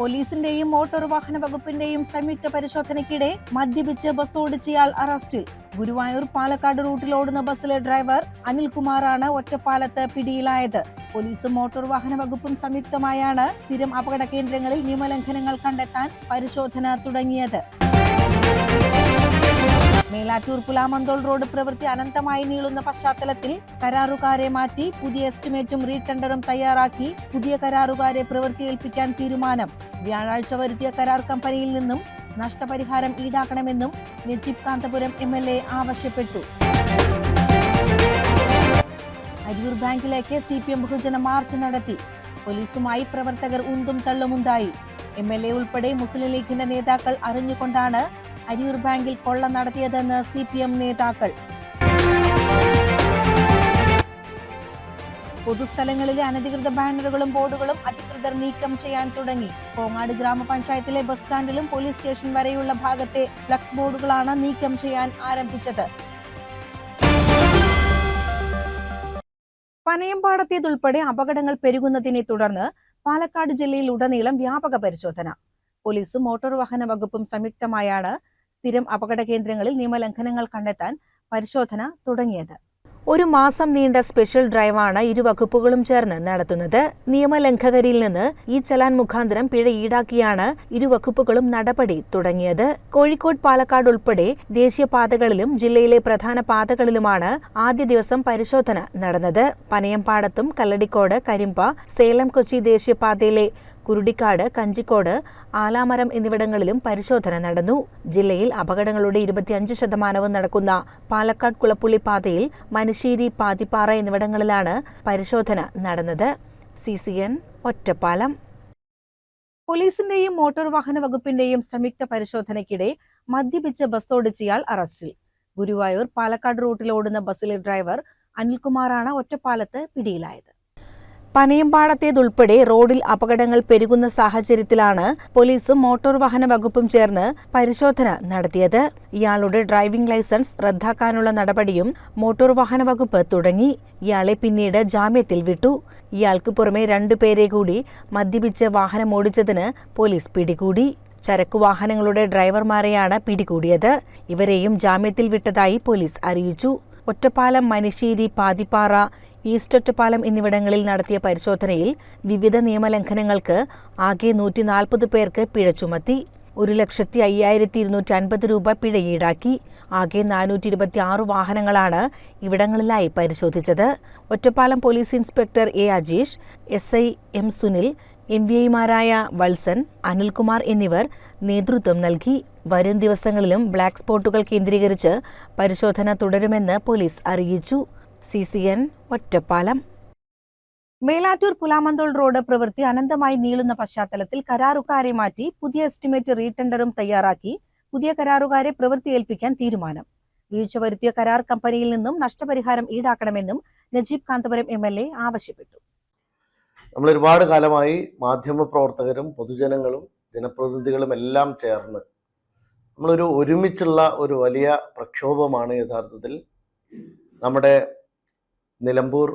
പോലീസിന്റെയും മോട്ടോർ വാഹന വകുപ്പിന്റെയും സംയുക്ത പരിശോധനയ്ക്കിടെ മദ്യപിച്ച് ബസ് ഓടിച്ചയാൾ അറസ്റ്റിൽ. ഗുരുവായൂർ പാലക്കാട് റൂട്ടിൽ ഓടുന്ന ബസ്സിലെ ഡ്രൈവർ അനിൽകുമാറാണ് ഒറ്റപ്പാലത്ത് പിടിയിലായത്. പോലീസും മോട്ടോർ വാഹന വകുപ്പും സംയുക്തമായാണ് സ്ഥിരം അപകട കേന്ദ്രങ്ങളിൽ നിയമലംഘനങ്ങൾ കണ്ടെത്താൻ പരിശോധന തുടങ്ങിയത്. മേലാറ്റൂർ പുലാമന്തോൾ റോഡ് പ്രവൃത്തി അനന്തമായി നീളുന്ന പശ്ചാത്തലത്തിൽ കരാറുകാരെ മാറ്റി പുതിയ എസ്റ്റിമേറ്റും റീടെൻഡറും തയ്യാറാക്കി പുതിയ കരാറുകാരെ പ്രവൃത്തി ഏൽപ്പിക്കാൻ തീരുമാനം. വ്യാഴാഴ്ച വരുത്തിയ കരാർ കമ്പനിയിൽ നിന്നും നഷ്ടപരിഹാരം ഈടാക്കണമെന്നും Najeeb Kanthapuram M L A ആവശ്യപ്പെട്ടു. അരിയൂർ ബാങ്കിലേക്ക് സി പി എം ബഹുജന മാർച്ച് നടത്തി. പോലീസുമായി പ്രവർത്തകർ ഉന്തും തള്ളുമുണ്ടായി. എം എൽ എ ഉൾപ്പെടെ മുസ്ലിം ലീഗിന്റെ നേതാക്കൾ അറിഞ്ഞുകൊണ്ടാണ് അരിയൂർ ബാങ്കിൽ കൊള്ള നടത്തിയതെന്ന് സി പി എം നേതാക്കൾ. പൊതുസ്ഥലങ്ങളിലെ അനധികൃത ബാനറുകളും ബോർഡുകളും അധികൃതർ നീക്കം ചെയ്യാൻ തുടങ്ങി. കോങ്ങാട് ഗ്രാമപഞ്ചായത്തിലെ ബസ് സ്റ്റാൻഡിലും പോലീസ് സ്റ്റേഷൻ വരെയുള്ള ഭാഗത്തെ ഫ്ലക്സ് ബോർഡുകളാണ് നീക്കം ചെയ്യാൻ ആരംഭിച്ചത്. പനയമ്പാടത്തേതുൾപ്പെടെ അപകടങ്ങൾ പെരുകുന്നതിനെ തുടർന്ന് പാലക്കാട് ജില്ലയിൽ ഉടനീളം വ്യാപക പരിശോധന. പോലീസും മോട്ടോർ വാഹന വകുപ്പും സംയുക്തമായാണ് സ്ഥിരം അപകട കേന്ദ്രങ്ങളിൽ നിയമലംഘനങ്ങൾ കണ്ടെത്താൻ പരിശോധന തുടങ്ങിയത്. ഒരു മാസം നീണ്ട സ്പെഷ്യൽ ഡ്രൈവാണ് ഇരു വകുപ്പുകളും ചേർന്ന് നടത്തുന്നത്. നിയമലംഘകരിൽ നിന്ന് ഈ ചലാൻ മുഖാന്തരം പിഴ ഈടാക്കിയാണ് ഇരു വകുപ്പുകളും നടപടി തുടങ്ങിയത്. കോഴിക്കോട് പാലക്കാട് ഉൾപ്പെടെ ദേശീയപാതകളിലും ജില്ലയിലെ പ്രധാന പാതകളിലുമാണ് ആദ്യ ദിവസം പരിശോധന നടന്നത്. പനയംപാടത്തും കല്ലടിക്കോട് കരിമ്പ സേലം കൊച്ചി ദേശീയപാതയിലെ കുരുടിക്കാട് കഞ്ചിക്കോട് ആലാമരം എന്നിവിടങ്ങളിലും പരിശോധന നടന്നു. ജില്ലയിൽ അപകടങ്ങളുടെ ഇരുപത്തിയഞ്ച് ശതമാനവും നടക്കുന്ന പാലക്കാട് കുളപ്പുള്ളി പാതയിൽ മനശ്ശേരി പാതിപ്പാറ എന്നിവിടങ്ങളിലാണ് പരിശോധന നടന്നത്. C C N Ottapalam. പോലീസിന്റെയും മോട്ടോർ വാഹന വകുപ്പിന്റെയും സംയുക്ത പരിശോധനയ്ക്കിടെ മദ്യപിച്ച് ബസ് ഓടിച്ചയാൾ അറസ്റ്റിൽ. ഗുരുവായൂർ പാലക്കാട് റൂട്ടിൽ ഓടുന്ന ബസ്സിലെ ഡ്രൈവർ അനിൽകുമാറാണ് ഒറ്റപ്പാലത്ത് പിടിയിലായത്. പനയമ്പാടത്തേതുൾപ്പെടെ റോഡിൽ അപകടങ്ങൾ പെരുകുന്ന സാഹചര്യത്തിലാണ് പോലീസും മോട്ടോർ വാഹന വകുപ്പും ചേർന്ന് പരിശോധന നടത്തിയത്. ഇയാളുടെ ഡ്രൈവിംഗ് ലൈസൻസ് റദ്ദാക്കാനുള്ള നടപടിയും മോട്ടോർ വാഹന വകുപ്പ് തുടങ്ങി. ഇയാളെ പിന്നീട് ജാമ്യത്തിൽ വിട്ടു. ഇയാൾക്ക് പുറമെ രണ്ടുപേരെ കൂടി മദ്യപിച്ച് വാഹനമോടിച്ചതിന് പോലീസ് പിടികൂടി. ചരക്കു വാഹനങ്ങളുടെ ഡ്രൈവർമാരെയാണ് പിടികൂടിയത്. ഇവരെയും ജാമ്യത്തിൽ വിട്ടതായി പോലീസ് അറിയിച്ചു. ഒറ്റപ്പാലം മനശ്ശേരി പാതിപ്പാറ ഈസ്റ്റ് പാലം എന്നിവിടങ്ങളിൽ നടത്തിയ പരിശോധനയിൽ വിവിധ നിയമലംഘനങ്ങൾക്ക് ആകെ നൂറ്റി നാൽപ്പത് പേർക്ക് പിഴ ചുമത്തി ഒരു ലക്ഷത്തി അയ്യായിരത്തി ഇരുന്നൂറ്റി അൻപത് രൂപ പിഴ ഈടാക്കി ആകെ നാനൂറ്റി ഇരുപത്തി ആറ് വാഹനങ്ങളാണ് ഇവിടങ്ങളിലായി പരിശോധിച്ചത്. Ottapalam police inspector A Ajeesh S I M Sunil M V ഐമാരായ വത്സൻ അനിൽകുമാർ എന്നിവർ നേതൃത്വം നൽകി. വരും ദിവസങ്ങളിലും ബ്ലാക്ക് സ്പോട്ടുകൾ കേന്ദ്രീകരിച്ച് പരിശോധന തുടരുമെന്ന് പോലീസ് അറിയിച്ചു. C C N Ottapalam. Melattur Pulamanthol road പ്രവൃത്തി അനന്തമായി നീളുന്ന പശ്ചാത്തലത്തിൽ കരാറുകാരെ മാറ്റി പുതിയ എസ്റ്റിമേറ്റ് റീടെൻഡറും തയ്യാറാക്കി പുതിയ കരാറുകാരെ പ്രവൃത്തി ഏൽപ്പിക്കാൻ തീരുമാനം. വീഴ്ച വരുത്തിയ കരാർ കമ്പനിയിൽ നിന്നും നഷ്ടപരിഹാരം ഈടാക്കണമെന്നും Najeeb Kanthapuram M L A ആവശ്യപ്പെട്ടു. നമ്മൾ ഒരുപാട് കാലമായി മാധ്യമ പ്രവർത്തകരും പൊതുജനങ്ങളും ജനപ്രതിനിധികളും എല്ലാം ചേർന്ന് നമ്മളൊരു ഒരുമിച്ചുള്ള ഒരു വലിയ പ്രക്ഷോഭമാണ് യഥാർത്ഥത്തിൽ നമ്മുടെ നിലമ്പൂർ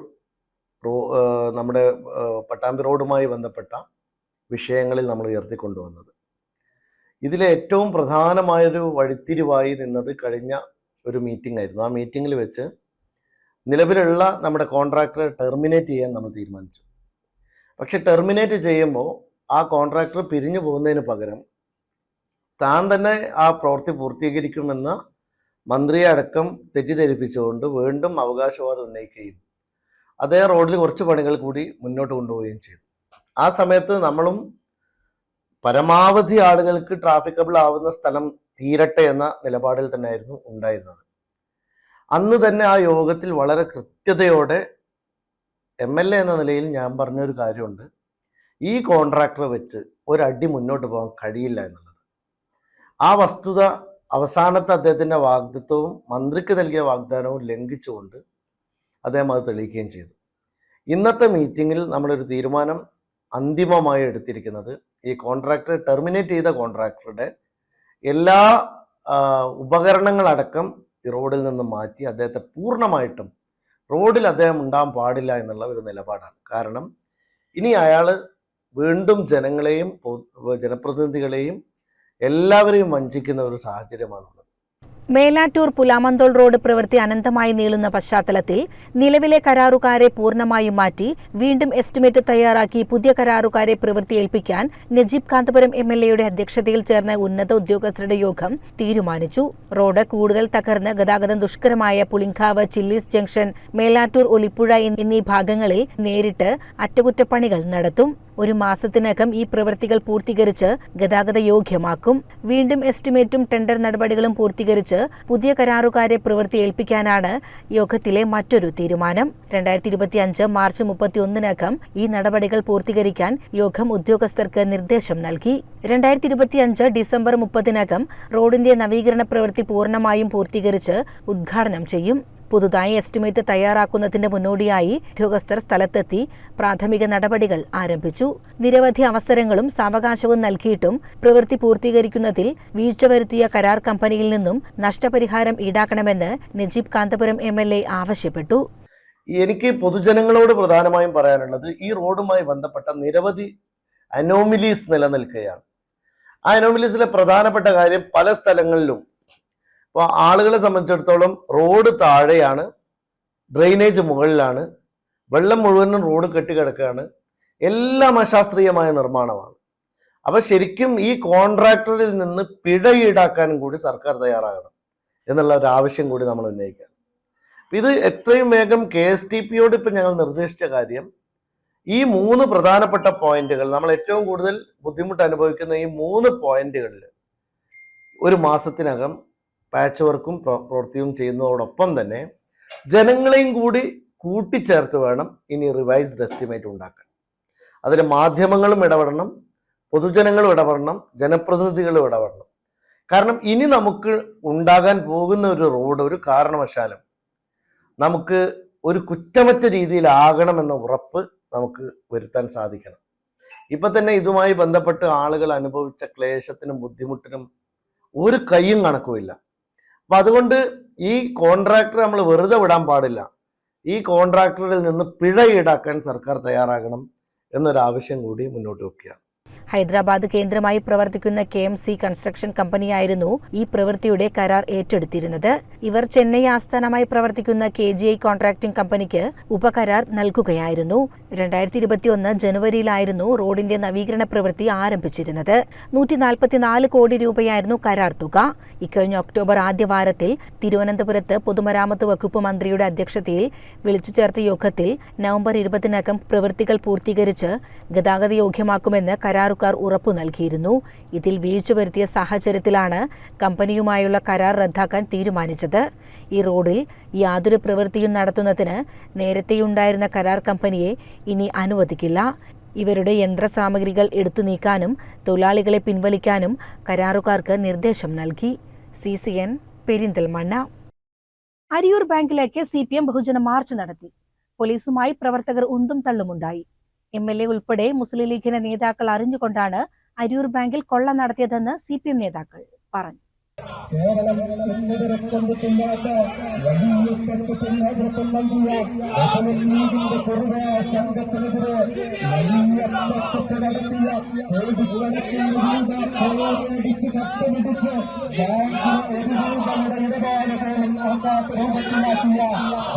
നമ്മുടെ പട്ടാമ്പി റോഡുമായി ബന്ധപ്പെട്ട വിഷയങ്ങളിൽ നമ്മൾ ഉയർത്തിക്കൊണ്ടുവന്നത്. ഇതിലെ ഏറ്റവും പ്രധാനമായൊരു വഴിത്തിരിവായി നിന്നത് കഴിഞ്ഞ ഒരു മീറ്റിംഗ് ആയിരുന്നു. ആ മീറ്റിങ്ങിൽ വെച്ച് നിലവിലുള്ള നമ്മുടെ കോൺട്രാക്ടറെ ടെർമിനേറ്റ് ചെയ്യാൻ നമ്മൾ തീരുമാനിച്ചു. പക്ഷെ ടെർമിനേറ്റ് ചെയ്യുമ്പോൾ ആ കോൺട്രാക്ടർ പിരിഞ്ഞു പോകുന്നതിന് പകരം താൻ തന്നെ ആ പ്രവൃത്തി പൂർത്തീകരിക്കുമെന്ന മന്ത്രിയെ അടക്കം തെറ്റിദ്ധരിപ്പിച്ചുകൊണ്ട് വീണ്ടും അവകാശവാദം ഉന്നയിക്കുകയും അതേ റോഡിൽ കുറച്ച് പണികൾ കൂടി മുന്നോട്ട് കൊണ്ടുപോവുകയും ചെയ്തു. ആ സമയത്ത് നമ്മളും പരമാവധി ആളുകൾക്ക് ട്രാഫിക്കബിൾ ആവുന്ന സ്ഥലം തീരട്ടെ എന്ന നിലപാടിൽ തന്നെയായിരുന്നു ഉണ്ടായിരുന്നത്. അന്ന് തന്നെ ആ യോഗത്തിൽ വളരെ കൃത്യതയോടെ എം എൽ എ എന്ന നിലയിൽ ഞാൻ പറഞ്ഞൊരു കാര്യമുണ്ട്. ഈ കോൺട്രാക്ടർ വെച്ച് ഒരടി മുന്നോട്ട് പോകാൻ കഴിയില്ല എന്നുള്ളത്. ആ വസ്തുത അവസാനത്തെ അദ്ദേഹത്തിന്റെ വാഗ്ദത്വവും മന്ത്രിക്ക് നൽകിയ വാഗ്ദാനവും ലംഘിച്ചുകൊണ്ട് അദ്ദേഹം അത് തെളിയിക്കുകയും ചെയ്തു. ഇന്നത്തെ മീറ്റിങ്ങിൽ നമ്മളൊരു തീരുമാനം അന്തിമമായി എടുത്തിരിക്കുന്നത് ഈ കോൺട്രാക്ടർ ടെർമിനേറ്റ് ചെയ്ത കോൺട്രാക്ടറുടെ എല്ലാ ഉപകരണങ്ങളടക്കം ഈ റോഡിൽ നിന്ന് മാറ്റി അദ്ദേഹത്തെ പൂർണമായിട്ടും റോഡിൽ അദ്ദേഹം ഉണ്ടാകാൻ പാടില്ല എന്നുള്ള ഒരു നിലപാടാണ്. കാരണം ഇനി അയാൾ വീണ്ടും ജനങ്ങളെയും ജനപ്രതിനിധികളെയും എല്ലാവരെയും വഞ്ചിക്കുന്ന ഒരു സാഹചര്യമാണുള്ളത് മേലാറ്റൂർ പുലാമന്തോൾ റോഡ് പ്രവൃത്തി അനന്തമായി നീളുന്ന പശ്ചാത്തലത്തിൽ നിലവിലെ കരാറുകാരെ പൂർണമായും മാറ്റി വീണ്ടും എസ്റ്റിമേറ്റ് തയ്യാറാക്കി പുതിയ കരാറുകാരെ പ്രവൃത്തി ഏൽപ്പിക്കാൻ നജീബ് കാന്തപുരം എം എൽ എയുടെ അധ്യക്ഷതയിൽ ചേർന്ന ഉന്നത ഉദ്യോഗസ്ഥരുടെ യോഗം തീരുമാനിച്ചു. റോഡ് കൂടുതൽ തകർന്ന് ഗതാഗതം ദുഷ്കരമായ പുളിങ്കാവ് ചില്ലീസ് ജംഗ്ഷൻ മേലാറ്റൂർ ഒലിപ്പുഴ എന്നീ ഭാഗങ്ങളിൽ നേരിട്ട് അറ്റകുറ്റപ്പണികൾ നടത്തും. ഒരു മാസത്തിനകം ഈ പ്രവൃത്തികൾ പൂർത്തീകരിച്ച് ഗതാഗത യോഗ്യമാക്കും വീണ്ടും എസ്റ്റിമേറ്റും ടെൻഡർ നടപടികളും പൂർത്തീകരിച്ച് പുതിയ കരാറുകാരെ പ്രവൃത്തി ഏൽപ്പിക്കാനാണ് യോഗത്തിലെ മറ്റൊരു തീരുമാനം. രണ്ടായിരത്തി ഇരുപത്തി അഞ്ച് മാർച്ച് മുപ്പത്തിയൊന്നിനകം ഈ നടപടികൾ പൂർത്തീകരിക്കാൻ യോഗം ഉദ്യോഗസ്ഥർക്ക് നിർദ്ദേശം നൽകി. രണ്ടായിരത്തി ഇരുപത്തിയഞ്ച് ഡിസംബർ മുപ്പതിനകം റോഡിന്റെ നവീകരണ പ്രവൃത്തി പൂർണമായും പൂർത്തീകരിച്ച് ഉദ്ഘാടനം ചെയ്യും. പുതുതായി എസ്റ്റിമേറ്റ് തയ്യാറാക്കുന്നതിന്റെ മുന്നോടിയായി ഉദ്യോഗസ്ഥർ സ്ഥലത്തെത്തി പ്രാഥമിക നടപടികൾ ആരംഭിച്ചു. നിരവധി അവസരങ്ങളും സാവകാശവും നൽകിയിട്ടും പ്രവൃത്തി പൂർത്തീകരിക്കുന്നതിൽ വീഴ്ച വരുത്തിയ കരാർ കമ്പനിയിൽ നിന്നും നഷ്ടപരിഹാരം ഈടാക്കണമെന്ന് നജീബ് കാന്തപുരം എം ആവശ്യപ്പെട്ടു. എനിക്ക് പൊതുജനങ്ങളോട് പ്രധാനമായും പറയാനുള്ളത് ഈ റോഡുമായി ബന്ധപ്പെട്ട നിരവധി അനോമിലീസ് നിലനിൽക്കുകയാണ്. ആ അനോമിലീസിലെ പ്രധാനപ്പെട്ട കാര്യം പല സ്ഥലങ്ങളിലും ഇപ്പോൾ ആളുകളെ സംബന്ധിച്ചിടത്തോളം റോഡ് താഴെയാണ് ഡ്രെയിനേജ് മുകളിലാണ് വെള്ളം മുഴുവനും റോഡ് കെട്ടിക്കിടക്കുകയാണ് എല്ലാം അശാസ്ത്രീയമായ നിർമ്മാണമാണ്. അപ്പോൾ ശരിക്കും ഈ കോൺട്രാക്ടറിൽ നിന്ന് പിഴ ഈടാക്കാനും കൂടി സർക്കാർ തയ്യാറാകണം എന്നുള്ള ഒരു ആവശ്യം കൂടി നമ്മൾ ഉന്നയിക്കുകയാണ്. ഇത് എത്രയും വേഗം കെ എസ് ടി പിയോട് ഇപ്പം ഞങ്ങൾ നിർദ്ദേശിച്ച കാര്യം ഈ മൂന്ന് പ്രധാനപ്പെട്ട പോയിന്റുകൾ നമ്മൾ ഏറ്റവും കൂടുതൽ ബുദ്ധിമുട്ട് അനുഭവിക്കുന്ന ഈ മൂന്ന് പോയിന്റുകളിൽ ഒരു മാസത്തിനകം പാച്ച് വർക്കും പ്ര- പ്രവൃത്തിയും ചെയ്യുന്നതോടൊപ്പം തന്നെ ജനങ്ങളെയും കൂടി കൂട്ടിച്ചേർത്ത് വേണം ഇനി റിവൈസ്ഡ് എസ്റ്റിമേറ്റ് ഉണ്ടാക്കാൻ. അതിന് മാധ്യമങ്ങളും ഇടപെടണം പൊതുജനങ്ങളും ഇടപെടണം ജനപ്രതിനിധികളും ഇടപെടണം. കാരണം ഇനി നമുക്ക് ഉണ്ടാകാൻ പോകുന്ന ഒരു റോഡ് ഒരു കാരണവശാലും നമുക്ക് ഒരു കുറ്റമറ്റ രീതിയിലാകണമെന്ന ഉറപ്പ് നമുക്ക് വരുത്താൻ സാധിക്കണം. ഇപ്പൊ തന്നെ ഇതുമായി ബന്ധപ്പെട്ട് ആളുകൾ അനുഭവിച്ച ക്ലേശത്തിനും ബുദ്ധിമുട്ടിനും ഒരു കൈയും കണക്കുമില്ല. അപ്പൊ അതുകൊണ്ട് ഈ കോൺട്രാക്ടർ നമ്മൾ വെറുതെ വിടാൻ പാടില്ല. ഈ കോൺട്രാക്ടറിൽ നിന്ന് പിഴ ഈടാക്കാൻ സർക്കാർ തയ്യാറാകണം എന്നൊരു ആവശ്യം കൂടി മുന്നോട്ട് വെക്കുകയാണ്. ഹൈദരാബാദ് കേന്ദ്രമായി പ്രവർത്തിക്കുന്ന കെ എം സി കൺസ്ട്രക്ഷൻ കമ്പനിയായിരുന്നു ഈ പ്രവൃത്തിയുടെ കരാർ ഏറ്റെടുത്തിരുന്നത്. ഇവർ ചെന്നൈ ആസ്ഥാനമായി പ്രവർത്തിക്കുന്ന കെ ജി ഐ കോൺട്രാക്ടിംഗ് കമ്പനിക്ക് ഉപകരാർ നൽകുകയായിരുന്നു. രണ്ടായിരത്തി ഇരുപത്തിയൊന്ന് ജനുവരിയിലായിരുന്നു റോഡിന്റെ നവീകരണ പ്രവൃത്തി ആരംഭിച്ചിരുന്നത്. നൂറ്റി നാൽപ്പത്തിനാല് കോടി രൂപയായിരുന്നു കരാർ തുക. ഇക്കഴിഞ്ഞ ഒക്ടോബർ ആദ്യവാരത്തിൽ തിരുവനന്തപുരത്ത് പൊതുമരാമത്ത് വകുപ്പ് മന്ത്രിയുടെ അധ്യക്ഷതയിൽ വിളിച്ചു ചേർത്ത യോഗത്തിൽ നവംബർ ഇരുപതിനകം പ്രവൃത്തികൾ പൂർത്തീകരിച്ച് ഗതാഗത യോഗ്യമാക്കുമെന്ന് കരാറുകാർ ഉറപ്പു നൽകിയിരുന്നു. ഇതിൽ വീഴ്ച വരുത്തിയ സാഹചര്യത്തിലാണ് കമ്പനിയുമായുള്ള കരാർ റദ്ദാക്കാൻ തീരുമാനിച്ചത്. ഈ റോഡിൽ യാതൊരു പ്രവൃത്തിയും നടത്തുന്നതിന് നേരത്തെയുണ്ടായിരുന്ന കരാർ കമ്പനിയെ ഇനി അനുവദിക്കില്ല. ഇവരുടെ യന്ത്രസാമഗ്രികൾ എടുത്തു നീക്കാനും തൊഴിലാളികളെ പിൻവലിക്കാനും കരാറുകാർക്ക് നിർദ്ദേശം നൽകി. C C N Perinthalmanna. Ariyur ബാങ്കിലേക്ക് സി പി എം ബഹുജന മാർച്ച് നടത്തി. പോലീസുമായി പ്രവർത്തകർ ഉന്തും തള്ളുമുണ്ടായി. എം എൽ എ ഉൾപ്പെടെ മുസ്ലിം ലീഗിന്റെ നേതാക്കൾ അറിഞ്ഞുകൊണ്ടാണ് അരൂർ ബാങ്കിൽ കൊള്ള നടത്തിയതെന്ന് സി പി എം നേതാക്കൾ പറഞ്ഞു. കേരളം എന്നിവരക്കൊണ്ടിട്ടില്ലാത്ത വലിയ തെറ്റത്തിന് നേതൃത്വം നൽകിയ ലീഗിന്റെ കുറുവ സംഘത്തിനെതിരെ വലിയ തെറ്റ് നടത്തിയ കോടിക്കണക്കിന് രൂപ കോടിയടിച്ച് കത്തുപിടിച്ച് ബാങ്കിന് ഒരു രൂപയുടെ ഇടപാട് പോലും നോക്കാത്ത രൂപത്തിലാക്കിയ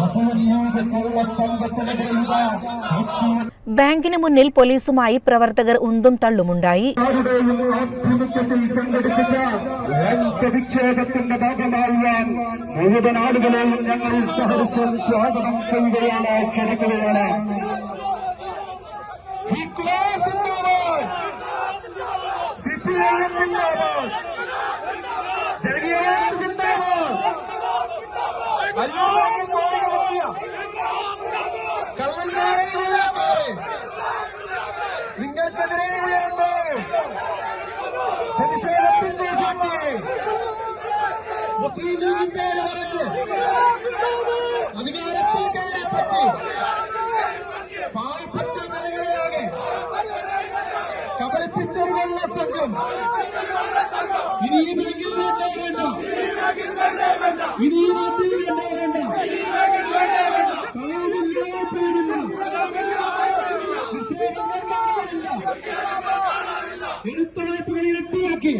മുസ്ലിം ലീഗ് കുറുവ സംഘത്തിനെതിരെ ബാങ്കിന് മുന്നിൽ പോലീസുമായി പ്രവർത്തകർ ഉന്തും തള്ളുമുണ്ടായി. ആരുടെയും ആഭിമുഖ്യത്തിൽ സംഘടിപ്പിച്ച രംഗവിക്ഷേപത്തിന്റെ ഭാഗമാകുവാൻ മുഴുവൻ നാടുകളെയും ഞങ്ങൾ സഹകരിച്ച് സ്വാഗതം ചെയ്യുകയാണ് ക്ഷണിക്കുകയാണ് മുസ്ലിം ലീഗിന്റെ വരച്ച് അധികാരത്തിൽ കയറിപ്പറ്റി പാവപ്പെട്ട ജനങ്ങളെയാണ് കബളിപ്പിച്ചൊരു വെള്ള സംഘം ഇനി ഈ ബാങ്കിൽ വേണ്ട വേണ്ട ഇനി ഈ വേണ്ട വേണ്ട കലാമില്ല പേരില്ല നിഷേധങ്ങൾ കാണാറില്ല എടുത്ത വായ്പകൾ ഇരട്ടിയാക്കി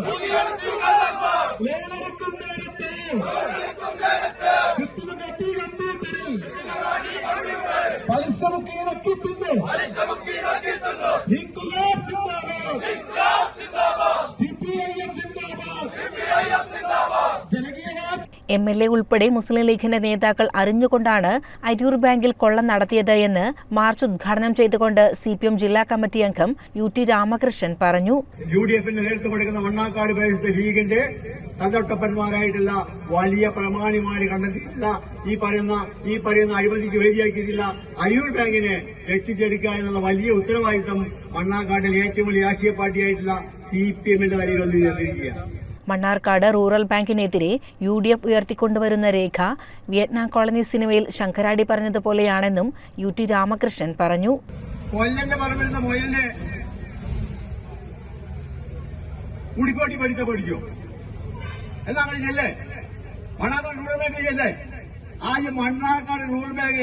കൊല്ലുന്ന ലേലെടുക്കും നേരത്തെ കൃത്രിമകത്തി കമ്പ്യൂട്ടറിൽ പലിശ മുക്കി ഇറക്കി തിന്ന് ഇൻകുലാബ് സിന്ദാബാദ് സിപിഐഎം സിന്ദാബാദ് ജനകീയ എം എൽ എ ഉൾപ്പെടെ മുസ്ലിം ലീഗിന്റെ നേതാക്കൾ അറിഞ്ഞുകൊണ്ടാണ് അരൂർ ബാങ്കിൽ കൊള്ള നടത്തിയത് എന്ന് മാർച്ച് ഉദ്ഘാടനം ചെയ്തുകൊണ്ട് സി പി എം ജില്ലാ കമ്മിറ്റി അംഗം യു ടി രാമകൃഷ്ണൻ പറഞ്ഞു. യു ഡി എഫിന് നേതൃത്വം കൊടുക്കുന്ന മണ്ണാക്കാട് പ്രദേശത്തെ ലീഗിന്റെ തന്തൊട്ടപ്പന്മാരായിട്ടുള്ള വലിയ പ്രമാണിമാര് കണ്ടെത്തിയിട്ടില്ല. ഈ പറയുന്ന ഈ പറയുന്ന അഴിമതിക്ക് വേദിയാക്കിയിട്ടില്ല. അരൂർ ബാങ്കിനെ രക്ഷിച്ചെടുക്കുക എന്നുള്ള വലിയ ഉത്തരവാദിത്തം മണ്ണാക്കാട്ടിൽ ഏറ്റവും വലിയ രാഷ്ട്രീയ പാർട്ടിയായിട്ടുള്ള സി പി എമ്മിന്റെ ചേർന്നിരിക്കുകയാണ് മണ്ണാർക്കാട് റൂറൽ ബാങ്കിനെതിരെ യു ഡി എഫ് ഉയർത്തിക്കൊണ്ടുവരുന്ന രേഖ വിയറ്റ്നാം കോളനി സിനിമയിൽ ശങ്കരാടി പറഞ്ഞതുപോലെയാണെന്നും യു ടി രാമകൃഷ്ണൻ പറഞ്ഞു. ഉടിക്കോട്ടി മണ്ണാക്കാട് റൂറൽ ബാങ്ക് ചെല്ലേ ആദ്യം മണ്ണാക്കാട് റൂറൽ ബാങ്ക്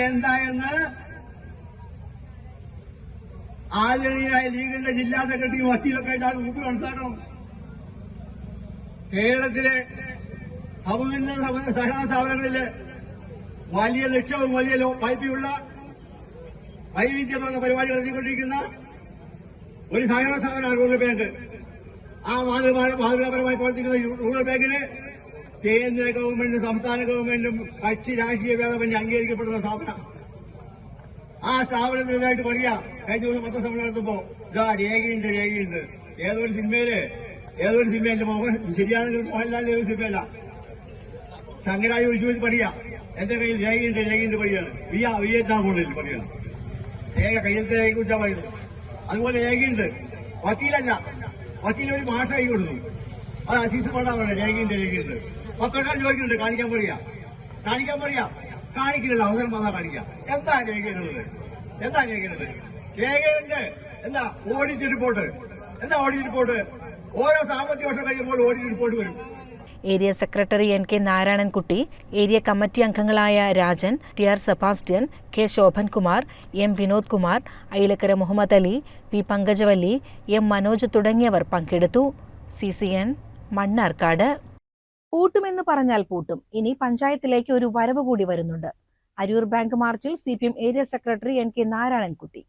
ലീഗിന്റെ ജില്ലാ സെക്രട്ടറി വക്കീലൊക്കെ ആയിട്ട് ആ മുമ്പ് മനസ്സിലാക്കണം. കേരളത്തിലെ സമുന്നത സമ- സഹകരണ സ്ഥാപനങ്ങളിലെ വലിയ ലക്ഷ്യവും വലിയ വായ്പയുള്ള വൈവിധ്യമാർന്ന പരിപാടി നടത്തിക്കൊണ്ടിരിക്കുന്ന ഒരു സഹകരണ സ്ഥാപനമാണ് റൂറൽ ബാങ്ക്. ആ മാതൃ- മാതൃകാപരമായി പ്രവർത്തിക്കുന്ന റൂറൽ ബാങ്കിന് കേന്ദ്ര ഗവൺമെന്റും സംസ്ഥാന ഗവൺമെന്റും കക്ഷി രാഷ്ട്രീയ ഭേദമന്യേ അംഗീകരിക്കപ്പെടുന്ന സ്ഥാപനം. ആ സ്ഥാപനത്തിനായിട്ട് പറയാ. കഴിഞ്ഞ ദിവസം പത്രസമ്മേളനം നടത്തുമ്പോ ഇതാ രേഖയുണ്ട് രേഖയുണ്ട്. ഏതൊരു സിനിമയിൽ ഏതൊരു സിനിമ എന്റെ മോഹൻ ശരിയാണെങ്കിൽ മോഹൻലാലിന്റെ ഏതൊരു സിനിമയല്ല. ശങ്കരായി വിളിച്ചു വെച്ച് പറയാ എന്റെ കയ്യിൽ രേഖയുണ്ട് രേഖയുണ്ട് പറയാണ് വിയ വിയറ്റ്നാം ഫോണിൽ പറയാണ് രേഖ കയ്യിലത്തെ രേഖയെ കുറിച്ചാ പറയുന്നത്. അതുപോലെ രേഖയുണ്ട്. വക്കീലല്ല. വക്കീൽ ഒരു മാഷ കൈ കൊടുത്തു. അത് അസീസ് പാടാ പറയുന്നത് രേഖയുണ്ട് രേഖയുണ്ട്. പത്രക്കാർ ചോദിക്കുന്നുണ്ട്. കാണിക്കാൻ പറയാ. കാണിക്കാൻ പറയാ. കാണിക്കില്ല അവസരം വന്നാ കാണിക്കാം. എന്താ രേഖയുള്ളത് എന്താ രേഖയുള്ളത് രേഖയുണ്ട്. എന്താ? Audit report. എന്താ ഓഡിറ്റ് റിപ്പോർട്ട്? ഓരോ സാമ്പത്തിക വർഷം കഴിയുമ്പോൾ ഓഡിറ്റ് റിപ്പോർട്ട് വരും. Area secretary N K Narayanankutty area committee അംഗങ്ങളായ Rajan T R Sebastian K Shobhankumar M Vinod Kumar Ayilakkara Muhammad Ali P Pankajavalli M Manoj തുടങ്ങിയവർ പങ്കെടുത്തു. C C N Mannarkkad. പൂട്ടുമെന്ന് പറഞ്ഞാൽ പൂട്ടും. ഇനി പഞ്ചായത്തിലേക്ക് ഒരു വരവ് കൂടി വരുന്നുണ്ട്. അരൂർ ബാങ്ക് മാർച്ചിൽ C P M area secretary N K Narayanankutty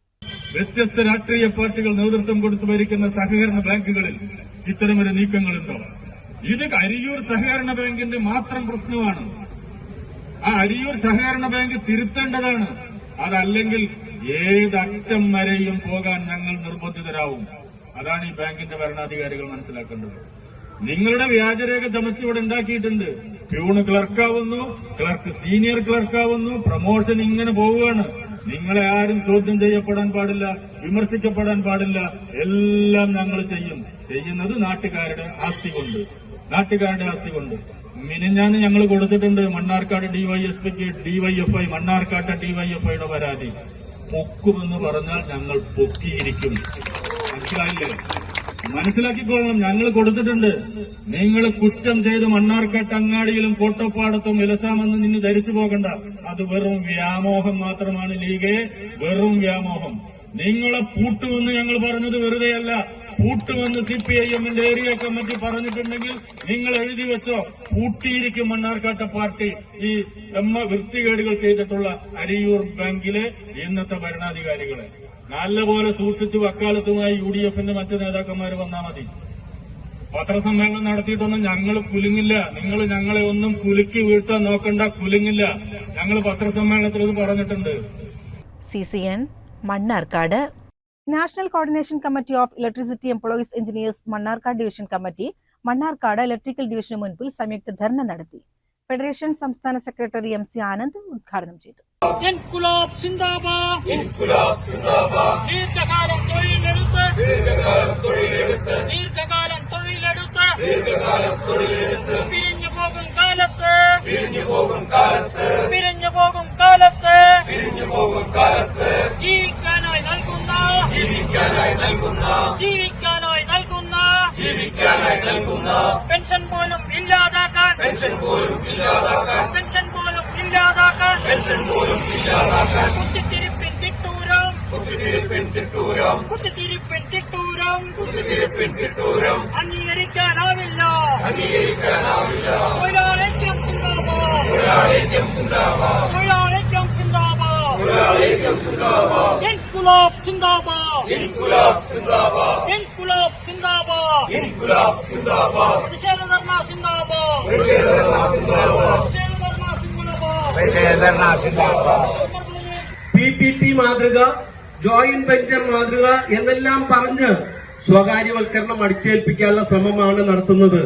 വ്യത്യസ്ത രാഷ്ട്രീയ പാർട്ടികൾ നേതൃത്വം കൊടുത്തു ഭരിക്കുന്ന സഹകരണ ബാങ്കുകളിൽ ഇത്തരമൊരു നീക്കങ്ങളുണ്ടോ? ഇത് അരിയൂർ സഹകരണ ബാങ്കിന്റെ മാത്രം പ്രശ്നമാണ്. ആ അരിയൂർ സഹകരണ ബാങ്ക് തിരുത്തേണ്ടതാണ്. അതല്ലെങ്കിൽ ഏതറ്റം വരെയും പോകാൻ ഞങ്ങൾ നിർബന്ധിതരാവും. അതാണ് ഈ ബാങ്കിന്റെ ഭരണാധികാരികൾ മനസ്സിലാക്കേണ്ടത്. നിങ്ങളുടെ വ്യാജരേഖ ചമച്ച് ഇവിടെ ഉണ്ടാക്കിയിട്ടുണ്ട്. പ്യൂണ് ക്ലർക്കാവുന്നു ക്ലർക്ക് സീനിയർ ക്ലർക്കാവുന്നു പ്രൊമോഷൻ ഇങ്ങനെ പോവുകയാണ്. നിങ്ങളെ ആരും ചോദ്യം ചെയ്യപ്പെടാൻ പാടില്ല വിമർശിക്കപ്പെടാൻ പാടില്ല. എല്ലാം ഞങ്ങൾ ചെയ്യും. ചെയ്യുന്നത് നാട്ടുകാരുടെ ആസ്തി കൊണ്ട്. നാട്ടുകാരുടെ ആസ്തി കൊണ്ട്. മിനിഞ്ഞാന്ന് ഞങ്ങൾ കൊടുത്തിട്ടുണ്ട് മണ്ണാർക്കാട് ഡിവൈഎസ്പിക്ക് ഡിവൈഎഫ്ഐ മണ്ണാർക്കാട്ടെ ഡിവൈഎഫ്ഐയുടെ പരാതി. പൊക്കുമെന്ന് പറഞ്ഞാൽ ഞങ്ങൾ പൊക്കിയിരിക്കും. മനസ്സിലായില്ലേ? മനസ്സിലാക്കിക്കൊള്ളണം. ഞങ്ങൾ കൊടുത്തിട്ടുണ്ട്. നിങ്ങൾ കുറ്റം ചെയ്ത് മണ്ണാർക്കാട്ട് അങ്ങാടിയിലും കോട്ടപ്പാടത്തും വിലസാമെന്ന് നിന്ന് ധരിച്ചു പോകണ്ട. അത് വെറും വ്യാമോഹം മാത്രമാണ് ലീഗ്. വെറും വ്യാമോഹം. നിങ്ങളെ പൂട്ടുമെന്ന് ഞങ്ങൾ പറഞ്ഞത് വെറുതെയല്ല. പൂട്ടുമെന്ന് സി പി ഐ എമ്മിന്റെ ഏരിയ കമ്മിറ്റി പറഞ്ഞിട്ടുണ്ടെങ്കിൽ നിങ്ങൾ എഴുതി വെച്ചോ. പൂട്ടിയിരിക്കും മണ്ണാർക്കാട്ട പാർട്ടി. ഈ എമ്മ വൃത്തികേടുകൾ ചെയ്തിട്ടുള്ള അരിയൂർ ബാങ്കിലെ ഇന്നത്തെ ഭരണാധികാരികളെ. നല്ലപോലെ സൂക്ഷിച്ച് വക്കാലത്തുമായി യു ഡി എഫിന്റെ മറ്റു നേതാക്കന്മാർ വന്നാൽ മതി. പത്രസമ്മേളനം നടത്തിയിട്ടൊന്നും ഞങ്ങൾ കുലുങ്ങില്ല. നിങ്ങൾ ഞങ്ങളെ ഒന്നും കുലുക്കി വീഴ്ത്താൻ നോക്കണ്ട കുലുങ്ങില്ല. ഞങ്ങൾ പത്രസമ്മേളനത്തിൽ ഇത് പറഞ്ഞിട്ടുണ്ട്. C C N Mannarkkad. National coordination committee of electricity employees engineers Mannarkkad division committee Mannarkkad electrical ഡിവിഷന് മുൻപിൽ സംയുക്ത ധർണ നടത്തി. ഫെഡറേഷൻ സംസ്ഥാന സെക്രട്ടറി എം സി ആനന്ദ് ഉദ്ഘാടനം ചെയ്തു. ഇൻകുലാബ് സിന്ദാബാദ്. ഇൻകുലാബ് സിന്ദാബാദ്. ദീർഘകാലം തൊഴിലെടുത്ത്. ദീർഘകാലം തൊഴിലെടുത്ത്. ദീർഘകാലം തൊഴിലെടുത്ത്. ദീർഘകാലം തൊഴിലെടുത്ത്. പിരിഞ്ഞു പോകും കാലത്ത്. പിരിഞ്ഞു പോകും കാലത്ത്. പിരിഞ്ഞു പോകും കാലത്ത്. പിരിഞ്ഞു പോകും കാലത്ത്. ജീവിക്കാനായി നൽകുന്ന. ജീവിക്കാനായി നൽകുന്ന. ജീവിക്കാനായി പെൻഷൻ പോലും ഇല്ലാതാക്കാൻ പെൻഷൻ പോലും ഇല്ലാതാക്കാൻ പെൻഷൻ പോലും ഇല്ലാതാക്കാൻ പെൻഷൻ പോലും ഇല്ലാതാക്കാൻ കുത്തിത്തിരിപ്പിൻ തിട്ടൂരം കുത്തിത്തിരിപ്പിൻ തിട്ടൂരം കുത്തിത്തിരിപ്പിൻ തിട്ടൂരം കുത്തിത്തിരിപ്പിൻ തിട്ടൂരം അംഗീകരിക്കാനാവില്ല അംഗീകരിക്കാനാവില്ല തൊഴിലാളിക്കം സിന്ദാബാദ് തൊഴിലാളിക്കം സിന്ദാബാദ് തൊഴിലാളിക്കം സിന്ദാബാദ് തൊഴിലാളിക്കം സിന്ദാബാദ് ഇൻകുലാബ് സിന്ദാബാദ് ഇൻകുലാബ് സിന്ദാബാദ് സിന്ദാബാദ് ഇൻകുലാബ് സിന്ദാബാദ് പ്രതിഷേധ ധർണ സിന്ദാബാദ് പ്രതിഷേധ ധർണ സിന്ദാബാദ് പ്രതിഷേധ ധർണ സിന്ദാബാദ് പി പി പി മാതൃക ജോയിന്റ് വെഞ്ചർ മാതൃക എന്നെല്ലാം പറഞ്ഞ് സ്വകാര്യവൽക്കരണം അടിച്ചേൽപ്പിക്കാനുള്ള ശ്രമമാണ് നടത്തുന്നത്.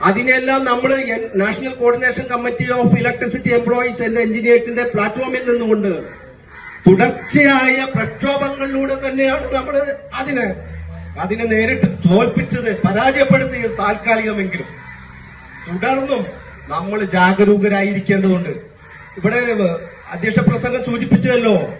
അതിനെല്ലാം നമ്മൾ national coordination committee of electricity employees and എഞ്ചിനീയേഴ്സിന്റെ പ്ലാറ്റ്ഫോമിൽ നിന്നുകൊണ്ട് തുടർച്ചയായ പ്രക്ഷോഭങ്ങളിലൂടെ തന്നെയാണ് നമ്മൾ അതിനെ അതിനെ നേരിട്ട് തോൽപ്പിച്ചത് പരാജയപ്പെടുത്തിയത് താൽക്കാലികമെങ്കിലും. തുടർന്നും നമ്മൾ ജാഗരൂകരായിരിക്കേണ്ടതുണ്ട്. ഇവിടെ അധ്യക്ഷ പ്രസംഗം സൂചിപ്പിച്ചല്ലോ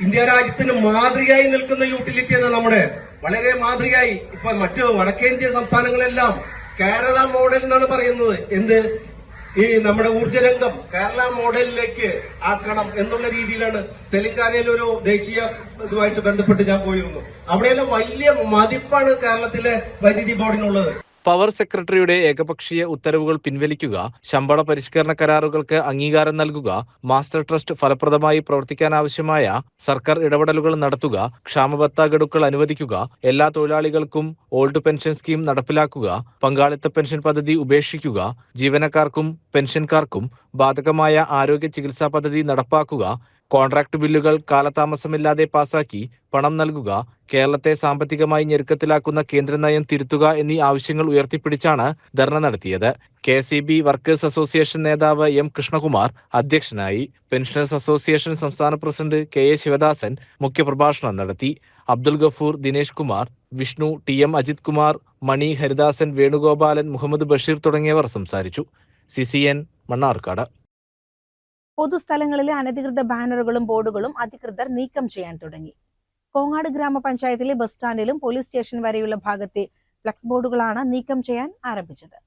ഇന്ത്യ രാജ്യത്തിന് മാതൃകയായി നിൽക്കുന്ന യൂട്ടിലിറ്റി എന്ന നമ്മുടെ വളരെ മാതൃകയായി ഇപ്പൊ മറ്റു വടക്കേന്ത്യ സംസ്ഥാനങ്ങളെല്ലാം കേരള മോഡൽ എന്നാണ് പറയുന്നത്. എന്ത്? ഈ നമ്മുടെ ഊർജരംഗം കേരള മോഡലിലേക്ക് ആക്കണം എന്നുള്ള രീതിയിലാണ് തെലങ്കാനയിൽ ഒരു ദേശീയ ഇതുമായിട്ട് ബന്ധപ്പെട്ട് ഞാൻ പോയിരുന്നു. അവിടെയെല്ലാം വലിയ മതിപ്പാണ് കേരളത്തിലെ വൈദ്യുതി ബോർഡിനുള്ളത്. പവർ സെക്രട്ടറിയുടെ ഏകപക്ഷീയ ഉത്തരവുകൾ പിൻവലിക്കുക ശമ്പള പരിഷ്കരണ കരാറുകൾക്ക് അംഗീകാരം നൽകുക മാസ്റ്റർ ട്രസ്റ്റ് ഫലപ്രദമായി പ്രവർത്തിക്കാനാവശ്യമായ സർക്കാർ ഇടപെടലുകൾ നടത്തുക ക്ഷാമബത്ത ഗഡുക്കൾ അനുവദിക്കുക എല്ലാ തൊഴിലാളികൾക്കും ഓൾഡ് പെൻഷൻ സ്കീം നടപ്പിലാക്കുക പങ്കാളിത്ത പെൻഷൻ പദ്ധതി ഉപേക്ഷിക്കുക ജീവനക്കാർക്കും പെൻഷൻകാർക്കും ബാധകമായ ആരോഗ്യ ചികിത്സാ പദ്ധതി നടപ്പാക്കുക കോൺട്രാക്ട് ബില്ലുകൾ കാലതാമസമില്ലാതെ പാസാക്കി പണം നൽകുക കേരളത്തെ സാമ്പത്തികമായി ഞെരുക്കത്തിലാക്കുന്ന കേന്ദ്ര നയം തിരുത്തുക എന്നീ ആവശ്യങ്ങൾ ഉയർത്തിപ്പിടിച്ചാണ് ധർണ നടത്തിയത്. K C B workers association നേതാവ് എം കൃഷ്ണകുമാർ അധ്യക്ഷനായി പെൻഷനേഴ്സ് അസോസിയേഷൻ സംസ്ഥാന പ്രസിഡന്റ് കെ എ ശിവദാസൻ മുഖ്യപ്രഭാഷണം നടത്തി. അബ്ദുൽ ഗഫൂർ ദിനേശ് കുമാർ വിഷ്ണു ടി എം അജിത് കുമാർ മണി ഹരിദാസൻ വേണുഗോപാലൻ മുഹമ്മദ് ബഷീർ തുടങ്ങിയവർ സംസാരിച്ചു. C C N Mannarkkad. പൊതുസ്ഥലങ്ങളിലെ അനധികൃത ബാനറുകളും ബോർഡുകളും അധികൃതർ നീക്കം ചെയ്യാൻ തുടങ്ങി. കോങ്ങാട് ഗ്രാമപഞ്ചായത്തിലെ ബസ് സ്റ്റാൻഡിലും പോലീസ് സ്റ്റേഷൻ വരെയുള്ള ഭാഗത്തെ ഫ്ലക്സ് ബോർഡുകളാണ് നീക്കം ചെയ്യാൻ ആരംഭിച്ചത്.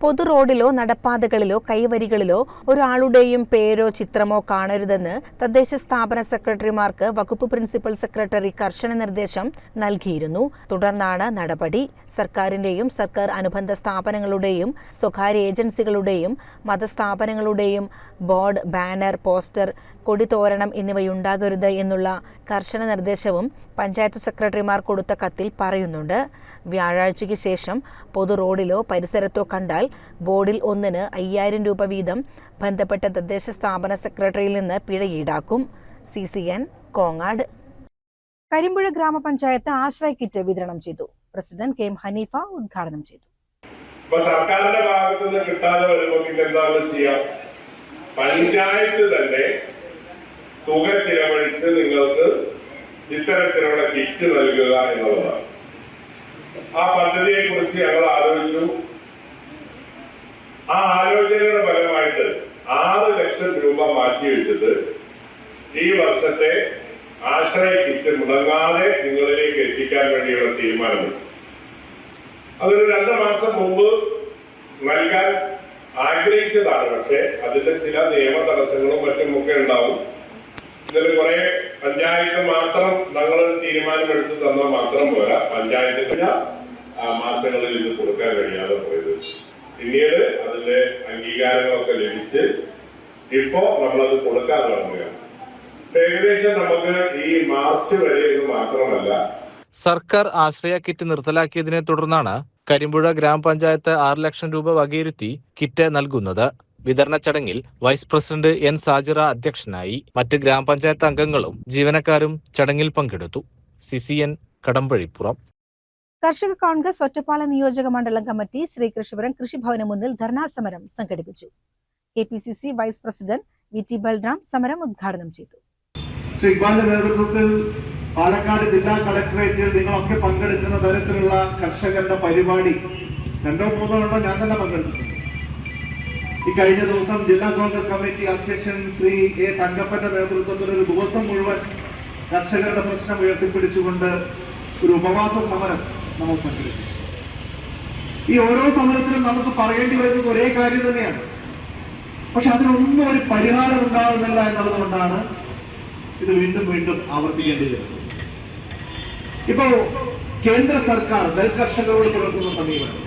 പൊതു റോഡിലോ നടപ്പാതകളിലോ കൈവരികളിലോ ഒരാളുടെയും പേരോ ചിത്രമോ കാണരുതെന്ന് തദ്ദേശ സ്ഥാപന സെക്രട്ടറിമാർക്ക് വകുപ്പ് പ്രിൻസിപ്പൽ സെക്രട്ടറി കർശന നിർദ്ദേശം നൽകിയിരുന്നു. തുടർന്നാണ് നടപടി. സർക്കാരിന്റെയും സർക്കാർ അനുബന്ധ സ്ഥാപനങ്ങളുടെയും സ്വകാര്യ ഏജൻസികളുടെയും മതസ്ഥാപനങ്ങളുടെയും ബോർഡ് ബാനർ പോസ്റ്റർ കൊടിതോരണം എന്നിവയുണ്ടാകരുത് എന്നുള്ള കർശന നിർദ്ദേശവും പഞ്ചായത്ത് സെക്രട്ടറിമാർ കൊടുത്ത കത്തിൽ പറയുന്നുണ്ട്. വ്യാഴാഴ്ചയ്ക്ക് ശേഷം പൊതു റോഡിലോ പരിസരത്തോ കണ്ടാൽ ബോർഡിൽ ഒന്നിന് അയ്യായിരം രൂപ വീതം ബന്ധപ്പെട്ട തദ്ദേശ സ്ഥാപന സെക്രട്ടറിയിൽ നിന്ന് പിഴ ഈടാക്കും. C C N Kongad. Karimpuzha ഗ്രാമപഞ്ചായത്ത് ആശ്രയ കിറ്റ് വിതരണം ചെയ്തു. പ്രസിഡന്റ് കെ എം ഹനീഫ ഉദ്ഘാടനം ചെയ്തു. ഇപ്പൊ സർക്കാരിന്റെ ഭാഗത്തുനിന്ന് കിട്ടാതെ വരുമ്പോൾ പിന്നെ എന്താണ് ചെയ്യാം? പഞ്ചായത്ത് തന്നെ തുക ചിലവഴിച്ച് നിങ്ങൾക്ക് ഇത്തരത്തിലുള്ള കിറ്റ് നൽകുക എന്നുള്ളതാണ്. ആ പദ്ധതിയെ കുറിച്ച് ഞങ്ങൾ ആലോചിച്ചു. ആ ആലോചനയുടെ ഫലമായിട്ട് ആറ് ലക്ഷം രൂപ മാറ്റി വെച്ചിട്ട് ഈ വർഷത്തെ ആശ്രയ കിറ്റ് മുടങ്ങാതെ നിങ്ങളിലേക്ക് എത്തിക്കാൻ വേണ്ടിയുള്ള തീരുമാനമുണ്ട്. അതൊരു രണ്ട് മാസം മുമ്പ് നൽകാൻ ആഗ്രഹിച്ചതാണ്. പക്ഷെ അതിന്റെ ചില നിയമ തടസ്സങ്ങളും മറ്റും ഒക്കെ ഉണ്ടാവും. ഇതിൽ കുറെ പഞ്ചായത്ത് മാത്രം ഞങ്ങളൊരു തീരുമാനമെടുത്ത് തന്നാൽ മാത്രം പോരാ. പഞ്ചായത്തിന് മാസങ്ങളിൽ ഇത് കൊടുക്കാൻ കഴിയാതെ പോയത്. പിന്നീട് അതിന്റെ അംഗീകാരങ്ങളൊക്കെ ലഭിച്ച് ഇപ്പോ നമ്മളത് കൊടുക്കാൻ തുടങ്ങുകയാണ്. ഏകദേശം നമുക്ക് ഈ മാർച്ച് വരെ ഇത് മാത്രമല്ല. സർക്കാർ ആശ്രയ കിറ്റ് നിർത്തലാക്കിയതിനെ തുടർന്നാണ് കരിമ്പുഴ ഗ്രാമപഞ്ചായത്ത് ആറ് ലക്ഷം രൂപ വകയിരുത്തി കിറ്റ് നൽകുന്നത്. വിതരണ ചടങ്ങിൽ വൈസ് പ്രസിഡന്റ് എൻ സാജിറ അധ്യക്ഷനായി മറ്റ് ഗ്രാമപഞ്ചായത്ത് അംഗങ്ങളും ജീവനക്കാരും ചടങ്ങിൽ പങ്കെടുത്തു. C C N Kadampazhipuram. കർഷക കോൺഗ്രസ് ഒറ്റപ്പാലം നിയോജക മണ്ഡലം കമ്മിറ്റി ശ്രീകൃഷ്ണപുരം കൃഷിഭവന് മുന്നിൽ ധർണാ സമരം സംഘടിപ്പിച്ചു. K P C C vice president V T Balram സമരം ഉദ്ഘാടനം ചെയ്തു. ശ്രീ ഇക്ബാലിന്റെ നേതൃത്വത്തിൽ പാലക്കാട് ജില്ലാ കളക്ടറേറ്റിൽ നിങ്ങളൊക്കെ പങ്കെടുക്കുന്ന തരത്തിലുള്ള കർഷകരുടെ പരിപാടി രണ്ടോ മൂന്നോ എണ്ണോ ഞാൻ തന്നെ പങ്കെടുത്തു ഈ കഴിഞ്ഞ ദിവസം ജില്ലാ കോൺഗ്രസ് കമ്മിറ്റി അധ്യക്ഷൻ ശ്രീ എ തങ്കപ്പന്റെ നേതൃത്വത്തിൽ ഒരു ദിവസം മുഴുവൻ കർഷകരുടെ പ്രശ്നം ഉയർത്തിപ്പിടിച്ചുകൊണ്ട് ഒരു ഉപവാസ സമരം നമ്മൾ സംഘടിപ്പിച്ചു. ഈ ഓരോ സമരത്തിലും നമുക്ക് പറയേണ്ടി വരുന്നത് ഒരേ കാര്യം തന്നെയാണ്. പക്ഷെ അതിനൊന്നും ഒരു പരിഹാരം ഉണ്ടാകുന്നില്ല എന്നുള്ളതുകൊണ്ടാണ് ഇത് വീണ്ടും വീണ്ടും ആവർത്തിക്കേണ്ടി വരുന്നത്. ഇപ്പോ കേന്ദ്ര സർക്കാർ നെൽകർഷകരോട് പുലർത്തുന്ന സമീപനം.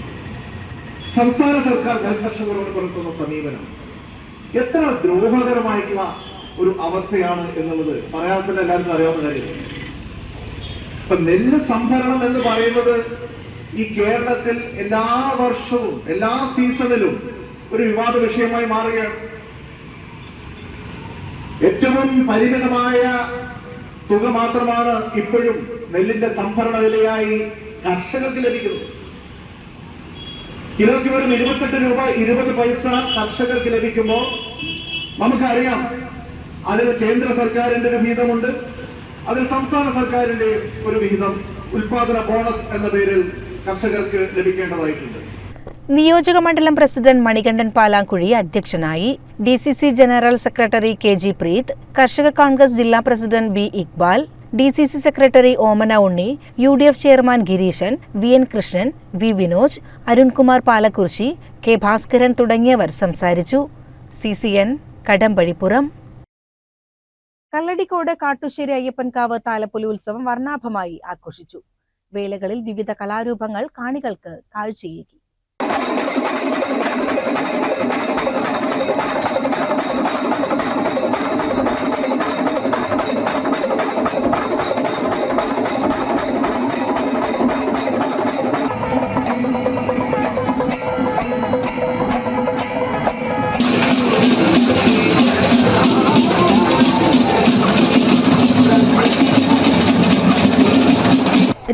സംസ്ഥാന സർക്കാർ നെൽകർഷകരോട് പുലർത്തുന്ന സമീപനം. എത്ര ദ്രോഹകരമായിട്ടുള്ള ഒരു അവസ്ഥയാണ് എന്നുള്ളത് പറയാത്തന്നെ എല്ലാവർക്കും അറിയാവുന്ന കാര്യമാണ്. ഇപ്പൊ നെല്ല് സംഭരണം എന്ന് പറയുന്നത് ഈ കേരളത്തിൽ എല്ലാ വർഷവും എല്ലാ സീസണിലും ഒരു വിവാദ വിഷയമായി മാറുകയാണ്. ഏറ്റവും പരിമിതമായ തുക മാത്രമാണ് ഇപ്പോഴും നെല്ലിന്റെ സംഭരണ വിലയായി കർഷകർക്ക് ലഭിക്കുന്നത്. കിലോയ്ക്ക് വെറും ഇരുപത്തെട്ട് രൂപ ഇരുപത് പൈസ കർഷകർക്ക് ലഭിക്കുമ്പോൾ നമുക്കറിയാം അതിൽ കേന്ദ്ര സർക്കാരിന്റെ ഒരു വിഹിതമുണ്ട്. അതിൽ സംസ്ഥാന സർക്കാരിന്റെ ഒരു വിഹിതം ഉൽപാദന ബോണസ് എന്ന പേരിൽ കർഷകർക്ക് ലഭിക്കേണ്ടതായിട്ടുണ്ട്. നിയോജക മണ്ഡലം പ്രസിഡന്റ് മണികണ്ഠൻ പാലാങ്കുഴി അധ്യക്ഷനായി D C C general secretary K G Preeth കർഷക കോൺഗ്രസ് ജില്ലാ president B Iqbal D C C secretary Omana Unni U D F chairman Gireesan V N Krishnan V Vinoj Arunkumar Palakkurissi K Bhaskaran തുടങ്ങിയവർ സംസാരിച്ചു. C C N Kadampazhipuram. Kalladikode Kattusseri Ayyappankavu Thalappoli ഉത്സവം വർണാഭമായി ആഘോഷിച്ചു. വേലകളിൽ വിവിധ കലാരൂപങ്ങൾ കാണികൾക്ക് കാഴ്ചയേകി.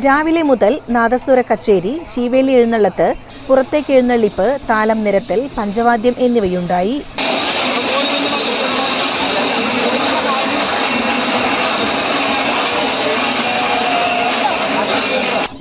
രാവിലെ മുതൽ നാദസ്വര കച്ചേരി ശീവേലി എഴുന്നള്ളത്ത് പുറത്തേക്ക് എഴുന്നള്ളിപ്പ് താലം നിരത്തൽ പഞ്ചവാദ്യം എന്നിവയുണ്ടായി.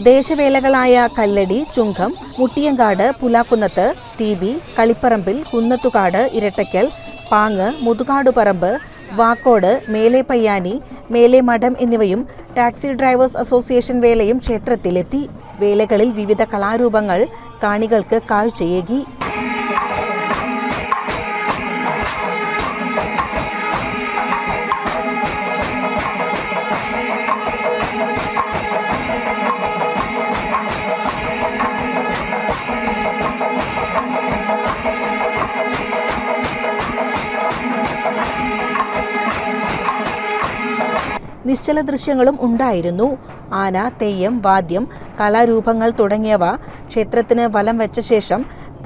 ദേശവേലകളായ കല്ലടി ചുങ്കം മുട്ടിയങ്കാട് പുലാക്കുന്നത്ത് ടി ബി കളിപ്പറമ്പിൽ കുന്നത്തുകാട് ഇരട്ടയ്ക്കൽ പാങ്ങ് മുതുകാടുപറമ്പ് വാക്കോട് മേലെ പയ്യാനി മേലെ മഠം എന്നിവയും ടാക്സി ഡ്രൈവേഴ്സ് അസോസിയേഷൻ വേലയും ക്ഷേത്രത്തിലെത്തി. വേലകളിൽ വിവിധ കലാരൂപങ്ങൾ കാണികൾക്ക് കാഴ്ചയേകി. നിശ്ചല ദൃശ്യങ്ങളും ഉണ്ടായിരുന്നു. ആന തെയ്യം വാദ്യം കലാരൂപങ്ങൾ തുടങ്ങിയവ ക്ഷേത്രത്തിന് വലം വെച്ച ശേഷം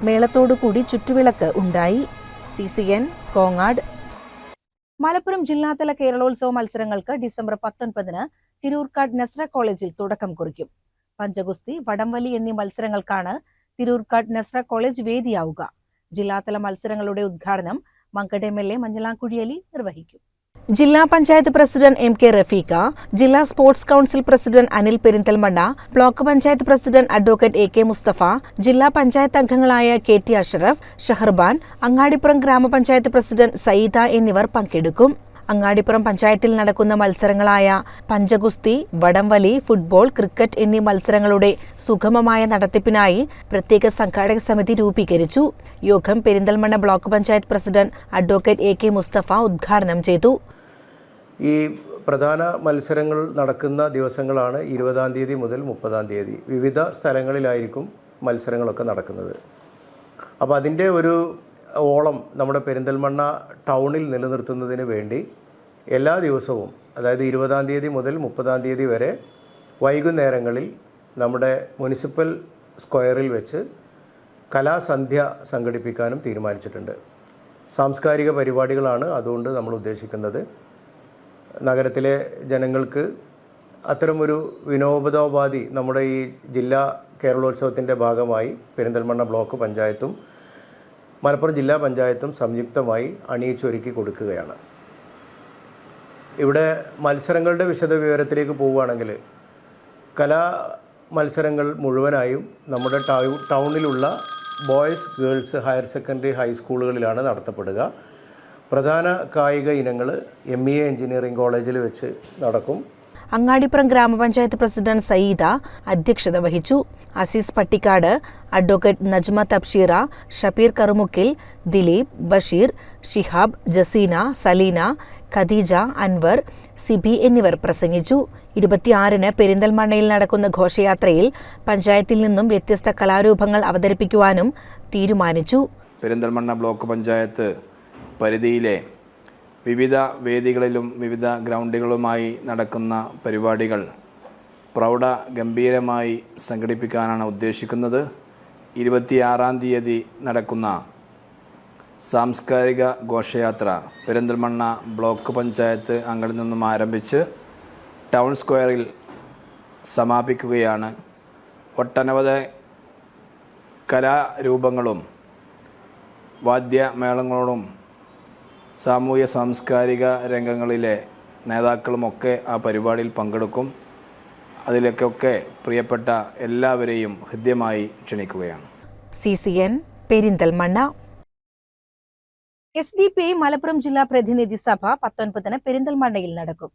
മേളത്തോടുകൂടി ചുറ്റുവിളക്ക് ഉണ്ടായി. C C N Kongad. Malappuram ജില്ലാതല കേരളോത്സവ മത്സരങ്ങൾക്ക് ഡിസംബർ പത്തൊൻപതിന് തിരൂർക്കാട് നസ്ര കോളേജിൽ തുടക്കം കുറിക്കും. പഞ്ചഗുസ്തി വടംവലി എന്നീ മത്സരങ്ങൾക്കാണ് തിരൂർക്കാട് നസ്ര കോളേജ് വേദിയാവുക. ജില്ലാതല മത്സരങ്ങളുടെ ഉദ്ഘാടനം Mankada M L A Manjalamkuzhi Ali നിർവഹിക്കും. ജില്ലാ panchayat president M K Rafeeqa ജില്ലാ sports council president Anil Perinthalmanna block panchayat president advocate A K Mustafa ജില്ലാ പഞ്ചായത്ത് അംഗങ്ങളായ കെ ടി അഷറഫ് ഷഹർബാൻ അങ്ങാടിപ്പുറം ഗ്രാമപഞ്ചായത്ത് പ്രസിഡന്റ് സയ്യിദ എന്നിവർ പങ്കെടുക്കും. അങ്ങാടിപ്പുറം പഞ്ചായത്തിൽ നടക്കുന്ന മത്സരങ്ങളായ പഞ്ചഗുസ്തി വടംവലി ഫുട്ബോൾ ക്രിക്കറ്റ് എന്നീ മത്സരങ്ങളുടെ സുഗമമായ നടത്തിപ്പിനായി പ്രത്യേക സംഘാടക സമിതി രൂപീകരിച്ചു. യോഗം Perinthalmanna block panchayat president advocate A K Mustafa ഉദ്ഘാടനം ചെയ്തു. ഈ പ്രധാന മത്സരങ്ങൾ നടക്കുന്ന ദിവസങ്ങളാണ് ഇരുപതാം തീയതി മുതൽ മുപ്പതാം തീയതി. വിവിധ സ്ഥലങ്ങളിലായിരിക്കും മത്സരങ്ങളൊക്കെ നടക്കുന്നത്. അപ്പോൾ അതിന്റെ ഒരു ഓളം നമ്മുടെ പെരിന്തൽമണ്ണ ടൗണിൽ നിലനിർത്തുന്നതിന് വേണ്ടി എല്ലാ ദിവസവും അതായത് ഇരുപതാം തീയതി മുതൽ മുപ്പതാം തീയതി വരെ വൈകുന്നേരങ്ങളിൽ നമ്മുടെ മുനിസിപ്പൽ സ്ക്വയറിൽ വെച്ച് കലാസന്ധ്യ സംഘടിപ്പിക്കാനും തീരുമാനിച്ചിട്ടുണ്ട്. സാംസ്കാരിക പരിപാടികളാണ് അതുകൊണ്ട് നമ്മൾ ഉദ്ദേശിക്കുന്നത്. നഗരത്തിലെ ജനങ്ങൾക്ക് അത്തരമൊരു വിനോദോപാധി നമ്മുടെ ഈ ജില്ലാ കേരളോത്സവത്തിന്റെ ഭാഗമായി പെരിന്തൽമണ്ണ ബ്ലോക്ക് പഞ്ചായത്തും മലപ്പുറം ജില്ലാ പഞ്ചായത്തും സംയുക്തമായി അണിയിച്ചൊരുക്കി കൊടുക്കുകയാണ്. ഇവിടെ മത്സരങ്ങളുടെ വിശദ വിവരത്തിലേക്ക് പോവുകയാണെങ്കിൽ കലാ മത്സരങ്ങൾ മുഴുവനായും നമ്മുടെ ടൗണിലുള്ള ബോയ്സ് ഗേൾസ് ഹയർ സെക്കൻഡറി ഹൈസ്കൂളുകളിലാണ് നടത്തപ്പെടുക. പ്രധാന കായിക ഇനങ്ങൾ എം ഇ എ എഞ്ചിനീയറിംഗ് കോളേജിൽ വെച്ച് നടക്കും. അങ്ങാടിപ്പുറം ഗ്രാമപഞ്ചായത്ത് പ്രസിഡന്റ് സയ്യിദ അധ്യക്ഷത വഹിച്ചു. അസീസ് പട്ടിക്കാട് അഡ്വക്കേറ്റ് നജ്മ തബ്ഷീറ ഷബീർ കറുമുക്കിൽ ദിലീപ് ബഷീർ ഷിഹാബ് ജസീന സലീന ഖദീജ അൻവർ സിബി എന്നിവർ പ്രസംഗിച്ചു. ഇരുപത്തിയാറിന് പെരിന്തൽമണ്ണയിൽ നടക്കുന്ന ഘോഷയാത്രയിൽ പഞ്ചായത്തിൽ നിന്നും വ്യത്യസ്ത കലാരൂപങ്ങൾ അവതരിപ്പിക്കുവാനും തീരുമാനിച്ചു. പെരിന്തൽമണ്ണ ബ്ലോക്ക് പഞ്ചായത്ത് പരിധിയിലെ വിവിധ വേദികളിലും വിവിധ ഗ്രൗണ്ടുകളുമായി നടക്കുന്ന പരിപാടികൾ പ്രൗഢ ഗംഭീരമായി സംഘടിപ്പിക്കാനാണ് ഉദ്ദേശിക്കുന്നത്. ഇരുപത്തിയാറാം തീയതി നടക്കുന്ന സാംസ്കാരിക ഘോഷയാത്ര പെരിന്തൽമണ്ണ ബ്ലോക്ക് പഞ്ചായത്ത് അങ്ങളിൽ നിന്നും ആരംഭിച്ച് ടൗൺ സ്ക്വയറിൽ സമാപിക്കുകയാണ്. ഒട്ടനവധി കലാരൂപങ്ങളും വാദ്യമേളങ്ങളോടും സാമൂഹ്യ സാംസ്കാരിക രംഗങ്ങളിലെ നേതാക്കളുമൊക്കെ ആ പരിപാടിയിൽ പങ്കെടുക്കും. അതിലേക്കൊക്കെ പ്രിയപ്പെട്ട എല്ലാവരെയും ഹൃദ്യമായി ക്ഷണിക്കുകയാണ്. C C N Perinthalmanna. S D P I Malappuram ജില്ലാ പ്രതിനിധി സഭ പത്തൊൻപതിന് പെരിന്തൽമണ്ണയിൽ നടക്കും.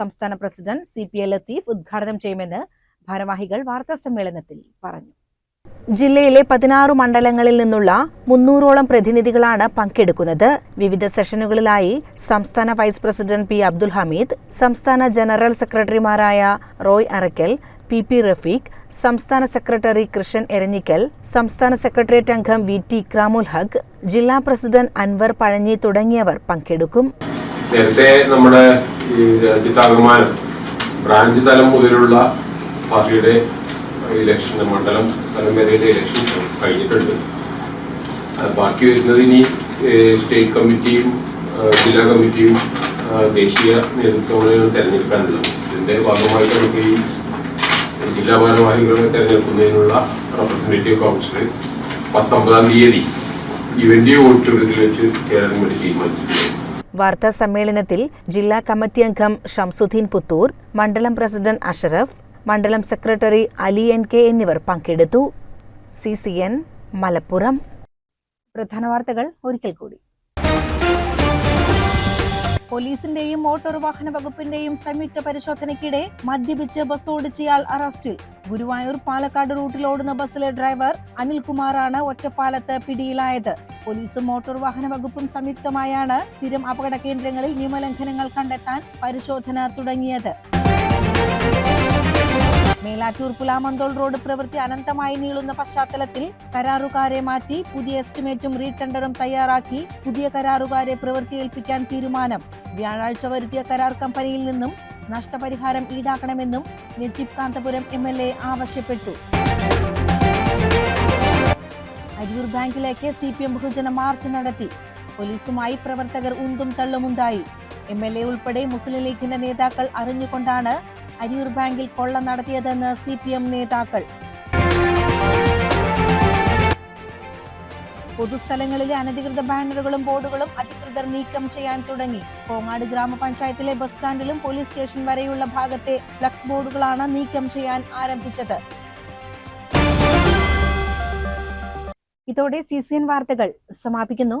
സംസ്ഥാന president C P L Latheef ഉദ്ഘാടനം ചെയ്യുമെന്ന് ഭാരവാഹികൾ വാർത്താ സമ്മേളനത്തിൽ പറഞ്ഞു. ജില്ലയിലെ പതിനാറ് മണ്ഡലങ്ങളിൽ നിന്നുള്ള മുന്നൂറോളം പ്രതിനിധികളാണ് പങ്കെടുക്കുന്നത്. വിവിധ സെഷനുകളിലായി സംസ്ഥാന vice president P Abdul Hameed സംസ്ഥാന ജനറൽ സെക്രട്ടറിമാരായ റോയ് അറക്കൽ പി പി റഫീഖ് സംസ്ഥാന സെക്രട്ടറി കൃഷ്ണൻ എരഞ്ഞിക്കൽ സംസ്ഥാന സെക്രട്ടേറിയറ്റ് അംഗം വി ടി ഇക്രാമുൽ ഹഖ് ജില്ലാ പ്രസിഡന്റ് അൻവർ പഴഞ്ഞി തുടങ്ങിയവർ പങ്കെടുക്കും. നേരത്തെ നമ്മുടെ ബ്രാഞ്ച് തലം മുതലുള്ള പാർട്ടിയുടെ ഇലക്ഷൻ മണ്ഡലം വരെയുടെ ഇലക്ഷൻ കഴിഞ്ഞിട്ടുണ്ട്. ബാക്കി വരുന്നത് ഇനി സ്റ്റേറ്റ് കമ്മിറ്റിയും ജില്ലാ കമ്മിറ്റിയും ദേശീയ നേതൃത്വങ്ങളെയും തെരഞ്ഞെടുക്കാനുള്ളത്. ഇതിന്റെ ഭാഗമായിട്ട് നമുക്ക് ഈ ജില്ലാ ഭാരവാഹികളെ തെരഞ്ഞെടുക്കുന്നതിനുള്ള റെപ്രസെന്റേറ്റീവ് കൗൺസിൽ പത്തൊമ്പതാം തീയതി ഇവന്റെ ഓഡിറ്റോറിയത്തിൽ വെച്ച് ചേരാൻ വേണ്ടി തീരുമാനിച്ചിട്ടുണ്ട്. വാർത്താ സമ്മേളനത്തിൽ ജില്ലാ കമ്മിറ്റി അംഗം ഷംസുദ്ദീൻ പുത്തൂർ മണ്ഡലം പ്രസിഡന്റ് അഷറഫ് മണ്ഡലം സെക്രട്ടറി അലി എൻ കെ എന്നിവർ പങ്കെടുത്തു. C C N Malappuram. പ്രധാന വാർത്തകൾ ഒരിക്കൽ കൂടി. പോലീസിന്റെയും മോട്ടോർ വാഹന വകുപ്പിന്റെയും സംയുക്ത പരിശോധനയ്ക്കിടെ മദ്യപിച്ച് ബസ് ഓടിച്ചയാൾ അറസ്റ്റിൽ. ഗുരുവായൂർ പാലക്കാട് റൂട്ടിൽ ഓടുന്ന ബസ്സിലെ ഡ്രൈവർ അനിൽകുമാറാണ് ഒറ്റപ്പാലത്ത് പിടിയിലായത്. പോലീസും മോട്ടോർ വാഹന വകുപ്പും സംയുക്തമായാണ് സ്ഥിരം അപകട കേന്ദ്രങ്ങളിൽ നിയമലംഘനങ്ങൾ കണ്ടെത്താൻ പരിശോധന തുടങ്ങിയത്. മേലാറ്റൂർ പുലാമന്തോൾ റോഡ് പ്രവൃത്തി അനന്തമായി നീളുന്ന പശ്ചാത്തലത്തിൽ കരാറുകാരെ മാറ്റി പുതിയ എസ്റ്റിമേറ്റും റീടെൻഡറും തയ്യാറാക്കി പുതിയ കരാറുകാരെ പ്രവൃത്തി ഏൽപ്പിക്കാൻ തീരുമാനം. വ്യാഴാഴ്ച വരുത്തിയ കരാർ കമ്പനിയിൽ നിന്നും നഷ്ടപരിഹാരം ഈടാക്കണമെന്നും Najeeb Kanthapuram M L A ആവശ്യപ്പെട്ടു. അരിയൂർ ബാങ്കിലേക്ക് സി പി എം ബഹുജന മാർച്ച് നടത്തി. പോലീസുമായി പ്രവർത്തകർ ഉന്തും തള്ളുമുണ്ടായി. എം എൽ എ ഉൾപ്പെടെ മുസ്ലിം ലീഗിന്റെ നേതാക്കൾ അറിഞ്ഞുകൊണ്ടാണ് അരിയൂർ ബാങ്കിൽ കൊള്ള നടത്തിയതെന്ന് സി പി എം നേതാക്കൾ. പൊതുസ്ഥലങ്ങളിലെ അനധികൃത ബാനറുകളും ബോർഡുകളും അധികൃതർ നീക്കം ചെയ്യാൻ തുടങ്ങി. കോങ്ങാട് ഗ്രാമപഞ്ചായത്തിലെ ബസ് സ്റ്റാൻഡിലും പോലീസ് സ്റ്റേഷൻ വരെയുള്ള ഭാഗത്തെ ഫ്ലക്സ് ബോർഡുകളാണ് നീക്കം ചെയ്യാൻ ആരംഭിച്ചത്. ഇതോടെ സി സി എൻ വാർത്തകൾ സമാപിക്കുന്നു.